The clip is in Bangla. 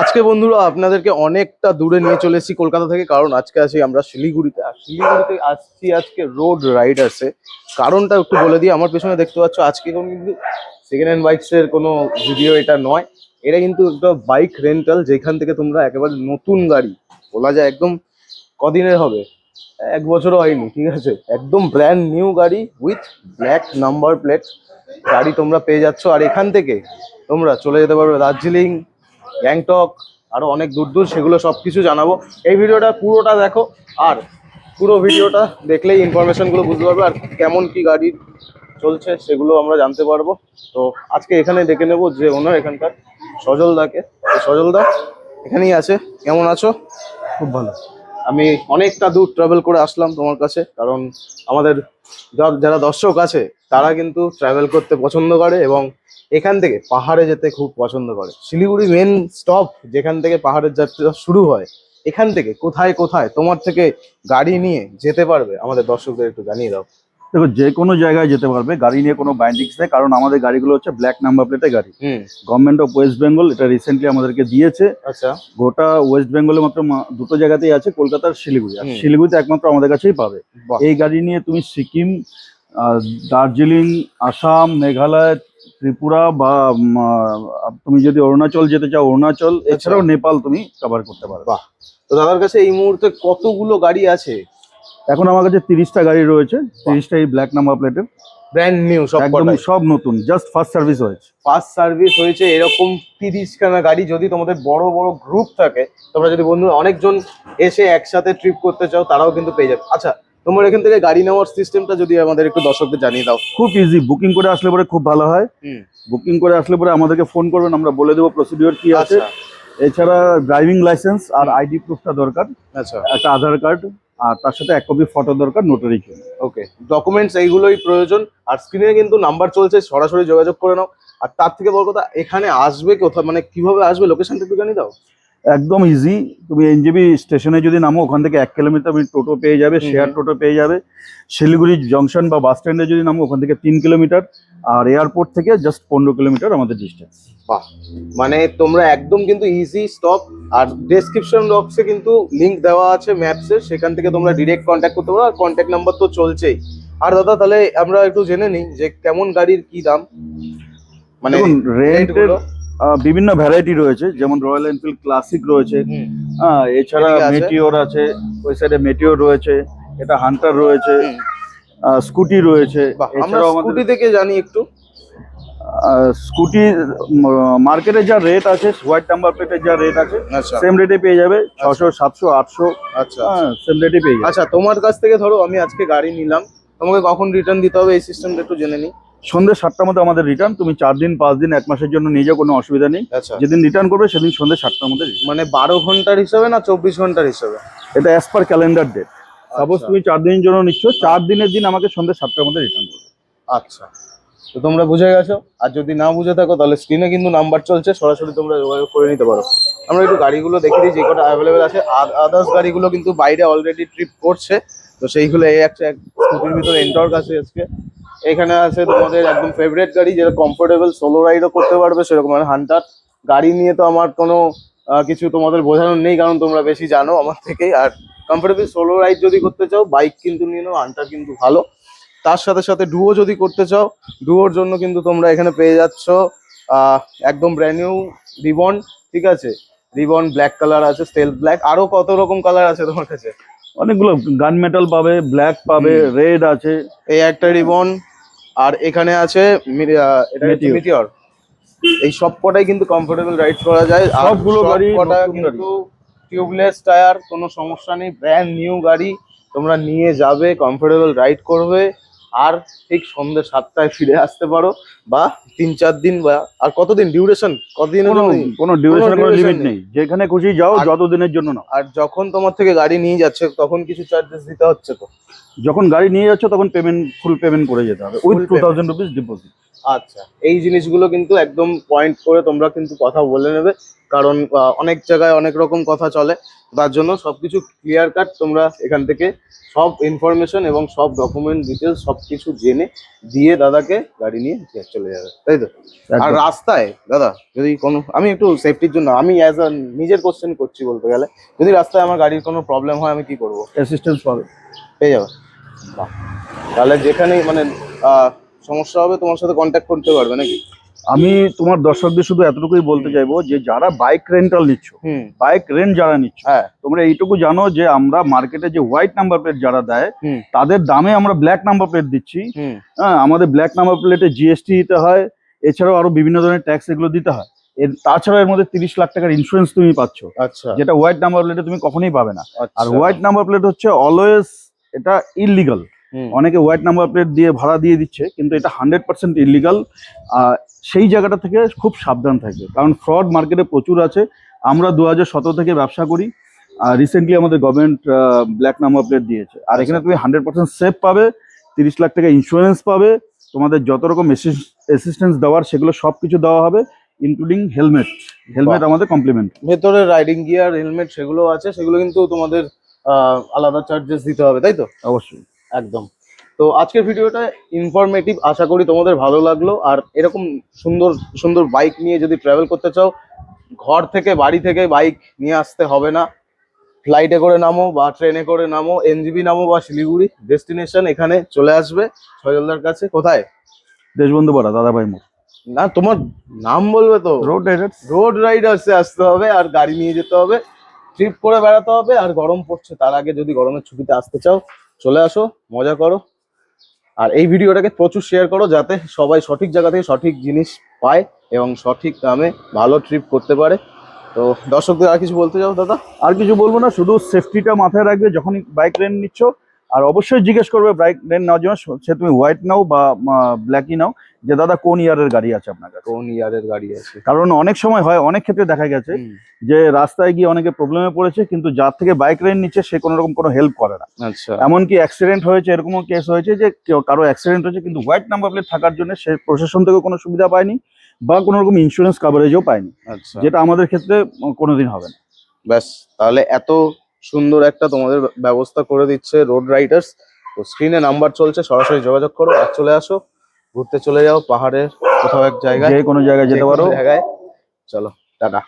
আজকে বন্ধুরা আপনাদেরকে অনেকটা দূরে নিয়ে চলে এসেছি কলকাতা থেকে, কারণ আজকে আছি আমরা শিলিগুড়িতে। আর শিলিগুড়িতে আসছি আজকে রোড রাইডার্সে কারণটা একটু বলে দিই, আমার পেছনে দেখতে পাচ্ছ, আজকে কোনো কিন্তু সেকেন্ড হ্যান্ড বাইকসের কোনো ভিডিও এটা নয়। এটা কিন্তু একটা বাইক রেন্টাল যেখান থেকে তোমরা একেবারে নতুন গাড়ি, বলা যায় একদম কদিনের হবে? এক বছরও হয়নি, ঠিক আছে? একদম ব্র্যান্ড নিউ গাড়ি উইথ ব্ল্যাক নাম্বার প্লেট গাড়ি তোমরা পেয়ে যাচ্ছ। আর এখান থেকে তোমরা চলে যেতে পারবে দার্জিলিং গ্যাংটক আরও অনেক দূর দূর সেগুলো সব কিছু জানাব। এই ভিডিওটা পুরোটা দেখো আর পুরো ভিডিওটা দেখলেই ইনফরমেশনগুলো বুঝতে পারবে আর কেমন কি গাড়ি চলছে সেগুলো আমরা জানতে পারব। তো আজকে এখানে ডেকে নেব যে ওনার এখানকার সজল দাকে। সজল দা এখানেই আছে কেমন আছো? খুব ভালো। আমি অনেকটা দূর ট্রাভেল করে আসলাম তোমার কাছে কারণ আমাদের যারা দর্শক আছে, তারা কিন্তু ট্রাভেল করতে পছন্দ করে এবং এখান থেকে পাহাড়ে যেতে খুব পছন্দ করে। শিলিগুড়ি মেন স্টপ যেখান থেকে পাহাড়ের যাত্রা শুরু হয়, এখান থেকে কোথায় কোথায় তোমার থেকে গাড়ি নিয়ে যেতে পারবে, আমাদের দর্শকদের একটু জানিয়ে দাও। দেখো যে কোনো জায়গায় যেতে পারবে গাড়ি নিয়ে কোনো বাইন্ডিংস নেই কারণ আমাদের গাড়িগুলো হচ্ছে ব্ল্যাক নাম্বার প্লেটের গাড়ি। গভর্নমেন্ট অফ ওয়েস্ট বেঙ্গল এটা রিসেন্টলি আমাদেরকে দিয়েছে। আচ্ছা। গোটা ওয়েস্ট বেঙ্গলে মাত্র দুটো জায়গাতেই আছে কলকাতার শিলিগুড়ি। আর শিলিগুড়িতে একমাত্র আমাদের কাছেই পাবে। এই গাড়ি নিয়ে তুমি সিকিম দার্জিলিং আসাম মেঘালয় ত্রিপুরা বা তুমি যদি অরুণাচল যেতে চাও অরুণাচল এছাড়াও নেপাল তুমি কভার করতে পারবে। বাহ। তো দাদার কাছে এই মুহূর্তে কতগুলো গাড়ি আছে? এখন আমার কাছে তিরিশটা গাড়ি রয়েছে তিরিশটা এই ব্ল্যাক নাম্বার প্লেটের ব্র্যান্ড নিউ সব একদম সব নতুন জাস্ট ফার্স্ট সার্ভিস হয়েছে। ফার্স্ট সার্ভিস হয়েছে এরকম তিরিশ খানা গাড়ি যদি তোমাদের বড় বড় গ্রুপ থাকে তোমরা যদি বন্ধুরা অনেকজন এসে একসাথে ট্রিপ করতে চাও তারাও কিন্তু পেয়ে যাবে। আচ্ছা তোমার এখান থেকে গাড়ি নেওয়ার সিস্টেমটা যদি আমাদের একটু দর্শকদের জানিয়ে দাও। খুব ইজি বুকিং করে আসলে পরে খুব ভালো হয়। বুকিং করে আসলে পরে আমাদেরকে ফোন করবেন আমরা বলে দেবো প্রসিডিওর কি আছে। আচ্ছা। এছাড়া ড্রাইভিং লাইসেন্স আর আইডি প্রুফটা দরকার। আচ্ছা। একটা আধার কার্ড আর তার সাথে এক কপি ফটো দরকার নোটারি ওকে ডকুমেন্টস এইগুলোই প্রয়োজন। আর স্ক্রিনে কিন্তু নাম্বার চলছে, সরাসরি যোগাযোগ করে নাও। আর তার থেকে বড় কথা, এখানে আসবে কোথাও মানে কীভাবে আসবে লোকেশনটা একটু জানিয়ে দাও। একদম ইজি তুমি এনজেবি স্টেশনে যদি নামো ওখান থেকে এক কিলোমিটার তুমি টোটো পেয়ে যাবে শেয়ার টোটো পেয়ে যাবে। শিলিগুড়ি জংশন বা বাস স্ট্যান্ডে যদি নামো ওখান থেকে তিন কিলোমিটার আর এয়ারপোর্ট থেকে জাস্ট পনেরো কিলোমিটার আমাদের ডিস্টেন্স বাহ। মানে তোমরা একদম কিন্তু ইজি স্টপ আর ডেসক্রিপশন বক্সে কিন্তু লিঙ্ক দেওয়া আছে ম্যাপসের সেখান থেকে তোমরা ডিরেক্ট কন্ট্যাক্ট করতে পারো। আর কন্ট্যাক্ট নাম্বার তো চলছেই। আর দাদা তাহলে আমরা একটু জেনে নিই যে কেমন গাড়ির কি দাম? মানে গুলো? বিভিন্ন ভ্যারাইটি রয়েছে যেমন রয়্যাল এনফিল্ড ক্লাসিক রয়েছে হ্যাঁ এছাড়া? মেটিওর আছে? ওই সাইডে মেটিওর রয়েছে এটা হান্টার রয়েছে স্কুটি রয়েছে এছাড়াও স্কুটি থেকে জানি একটু। স্কুটি মার্কেটে যা রেট আছে হোয়াইট নাম্বার প্লেটের যা রেট আছে আচ্ছা। সেম রেটে পেয়ে যাবে ছশো সাতশো আটশো আচ্ছা সেম রেটে পেয়ে যাবে। আচ্ছা তোমার কাছ থেকে ধরো আমি আজকে গাড়ি নিলাম তোমাকে কখন রিটার্ন দিতে হবে এই সিস্টেমটা একটু জেনে নিই। সন্ধ্যে সাতটার মধ্যে আমাদের রিটার্ন তুমি চার দিন পাঁচ দিন এক মাসের জন্য নিয়ে যাও কোনো অসুবিধা নেই। আচ্ছা। যেদিন রিটার্ন করবে সেদিন সন্ধ্যে সাতটার মধ্যে মানে বারো ঘণ্টার হিসাবে না চব্বিশ ঘণ্টার হিসাবে? এটা as per calendar date suppose. তুমি চার দিনের জন্য নিচ্ছ চার দিনের দিন আমাকে সন্ধ্যে সাতটার মধ্যে রিটার্ন করবে। আচ্ছা। তো তোমরা বুঝে গেছো? আর যদি না বুঝে থাকো তাহলে স্ক্রিনে কিন্তু নাম্বার চলছে সরাসরি তোমরা যোগাযোগ করে নিতে পারো। আমরা একটু গাড়িগুলো দেখে দিই যে কটা অ্যাভেলেবেল আছে। আদার্স গাড়িগুলো কিন্তু বাইরে অলরেডি ট্রিপ করছে। তো সেইগুলো এই একটা এক স্কুটির ভিতরে এন্টর্ক আছে আজকে। এখানে আছে তোমাদের একদম ফেভারিট গাড়ি যেটা কমফোর্টেবল সোলো রাইডও করতে পারবে সেরকম মানে হান্টার গাড়ি নিয়ে তো আমার কোনো কিছু তোমাদের বোঝানোর নেই কারণ তোমরা বেশি জানো আমার থেকেই। আর কমফোর্টেবল সোলো রাইড যদি করতে চাও বাইক কিন্তু নিয়ে নাও হান্টার কিন্তু ভালো। তার সাথে সাথে ডুও যদি করতে চাও ডুয়োর জন্য কিন্তু তোমরা এখানে পেয়ে যাচ্ছ একদম ব্র্যান্ড নিউ রিবন ঠিক আছে? রিবন ব্ল্যাক কালার আছে স্টেল ব্ল্যাক আরও কত রকম কালার আছে তোমার কাছে? অনেকগুলো গান মেটাল পাবে ব্ল্যাক পাবে রেড আছে। এই একটা রিবন আর এখানে আছে। মিটিওর এই সব কটাই কিন্তু কমফোর্টেবল রাইড করা যায়। সবগুলো গাড়ি কটা কিন্তু টিউবলেস টায়ার কোনো সমস্যা নেই। ব্র্যান্ড নিউ গাড়ি তোমরা নিয়ে যাবে কমফোর্টেবল রাইড করবে। আর ঠিক সন্ধ্যে সাতটায় ফিরে আসতে পারো বা তিন চার দিন বা আর কতদিন ডিউরেশন কতদিন কোনো ডিউরেশন কোনো লিমিট নেই। যেখানে খুশি যাও আর- যত দিনের জন্য না আর যখন তোমার থেকে গাড়ি নিয়ে যাচ্ছে তখন কিছু চার্জেস দিতে হচ্ছে তো? যখন গাড়ি নিয়ে যাচ্ছ তখন পেমেন্ট ফুল পেমেন্ট করে যেতে হবে। With two thousand rupees deposit আচ্ছা এই জিনিসগুলো কিন্তু একদম পয়েন্ট করে তোমরা কিন্তু কথা বলে নেবে। কারণ অনেক জায়গায় অনেক রকম কথা চলে। তার জন্য সবকিছু ক্লিয়ার কাট তোমরা এখান থেকে সব ইনফরমেশন এবং সব ডকুমেন্ট ডিটেলস সব কিছু জেনে দিয়ে দাদাকে গাড়ি নিয়ে চলে যাবে তাই তো? আর রাস্তায় দাদা যদি কোনো আমি একটু সেফটির জন্য আমি অ্যাজ আ নিজের কোশ্চেন করছি বলতে গেলে যদি রাস্তায় আমার গাড়ির কোনো প্রবলেম হয় আমি কি করব? অ্যাসিস্ট্যান্স পাবে। পেয়ে যাবে। তাহলে যেখানেই মানে আহ, সমস্যা হবে তোমার সাথে কন্ট্যাক্ট করতে পারবে নাকি? আমি তোমার দর্শকদের শুধু এতটুকুই বলতে চাইব যে যারা বাইক রেন্টাল নিচ্ছ বাইক রেন্ট যারা নিচ্ছ হ্যাঁ। তোমরা এইটুকু জানো যে আমরা মার্কেটে যে হোয়াইট নাম্বার প্লেট যারা দেয় তাদের দামে আমরা ব্ল্যাক নাম্বার প্লেট দিচ্ছি। হ্যাঁ আমাদের ব্ল্যাক নাম্বার প্লেটে জিএসটি দিতে হয় এছাড়াও আরও বিভিন্ন ধরনের ট্যাক্স এগুলো দিতে হয়। এর তাছাড়া এর মধ্যে তিরিশ লাখ টাকার ইন্স্যুরেন্স তুমি পাচ্ছ আচ্ছা। যেটা হোয়াইট নাম্বার প্লেটে তুমি কখনোই পাবে না। আর। হোয়াইট নাম্বার প্লেট হচ্ছে অলওয়েজ এটা ইললিগাল হুম, অনেকে হোয়াইট নাম্বার প্লেট দিয়ে ভাড়া দিয়ে দিচ্ছে কিন্তু এটা হান্ড্রেড পার্সেন্ট ইলিগাল সেই জায়গাটা থেকে খুব সাবধান থাকবে। কারণ ফ্রড মার্কেটে প্রচুর আছে। আমরা দু সতেরো থেকে ব্যবসা করি আর রিসেন্টলি আমাদের গভর্নমেন্ট ব্ল্যাক নাম্বার প্লেট দিয়েছে। আর এখানে তুমি হান্ড্রেড পার্সেন্ট সেফ পাবে তিরিশ লাখ টাকা ইন্স্যুরেন্স পাবে তোমাদের যত রকম অ্যাসিস্ট্যান্স দেওয়ার সেগুলো সব কিছু দেওয়া হবে ইনক্লুডিং হেলমেট হেলমেট আমাদের কমপ্লিমেন্ট ভেতরে রাইডিং গিয়ার হেলমেট সেগুলো আছে সেগুলো কিন্তু তোমাদের আহ, আলাদা চার্জেস দিতে হবে তাই তো? অবশ্যই। একদম। তো আজকের ভিডিওটা ইনফরমেটিভ আশা করি তোমাদের ভালো লাগল। আর এরকম সুন্দর সুন্দর বাইক নিয়ে যদি ট্রাভেল করতে চাও ঘর থেকে বাড়ি থেকে বাইক নিয়ে আসতে হবে না। ফ্লাইটে করে নামো বা ট্রেনে করে নামো এনজিবি নামো বা শিলিগুড়ি ডেস্টিনেশন এখানে চলে আসবে ছয়জলদার কাছে। কোথায়? দেশবন্ধু বড়া দাদাভাই মোড়। না তোমার নাম বলবে তো। রোড রাইডার্স রোড রাইডার্সে আসতে হবে আর গাড়ি নিয়ে যেতে হবে। ট্রিপ করে বেড়াতে হবে আর গরম পড়ছে। তার আগে যদি গরমের ছুটিতে আসতে চাও চলে আসো, মজা করো। আর এই ভিডিওটাকে প্রচুর শেয়ার করো যাতে সবাই সঠিক জায়গা থেকে সঠিক জিনিস পায় এবং সঠিক দামে ভালো ট্রিপ করতে পারে। তো দর্শকদের আর কিছু বলতে চাও দাদা? আর কিছু বলব না, শুধু সেফটিটা মাথায় রাখবে, যখনই বাইক রেন্ট নিচ্ছ আর অবশ্যই জিজ্ঞেস করবে বাইক রেন্ট নেওয়ার জন্য সে তুমি হোয়াইট নাও বা ব্ল্যাকই নাও যে দাদা কোন ইয়ারের গাড়ি আছে আপনার কাছে? কোন ইয়ারের গাড়ি আছে? কারণ অনেক সময় হয় অনেক ক্ষেত্রে দেখা গেছে যে রাস্তায় গিয়ে অনেকে প্রবলেমে পড়েছে কিন্তু যার থেকে বাইক রেন নিচ্ছে সে কোনো রকম কোনো হেল্প করে না। আচ্ছা। এমনকি অ্যাক্সিডেন্ট হয়েছে এরকমও কেস হয়েছে যে কেউ কারও অ্যাক্সিডেন্ট হয়েছে কিন্তু হোয়াইট নাম্বার প্লেট থাকার জন্য সে প্রশাসন থেকে কোনো সুবিধা পায়নি বা কোনো রকম ইন্স্যুরেন্স কাভারেজও পায়নি। আচ্ছা। যেটা আমাদের ক্ষেত্রে কোনোদিন হবে না। ব্যাস তাহলে এত সুন্দর একটা তোমাদের ব্যবস্থা করে দিচ্ছে রোড রাইডার্স। তো স্ক্রিনে নাম্বার চলছে সরাসরি যোগাযোগ করো আর চলে আসো। ঘুরতে চলে যাও পাহাড়ের কোথাও এক জায়গায়। যে কোনো জায়গায় যেতে পারো। জায়গায়। চলো টাটা।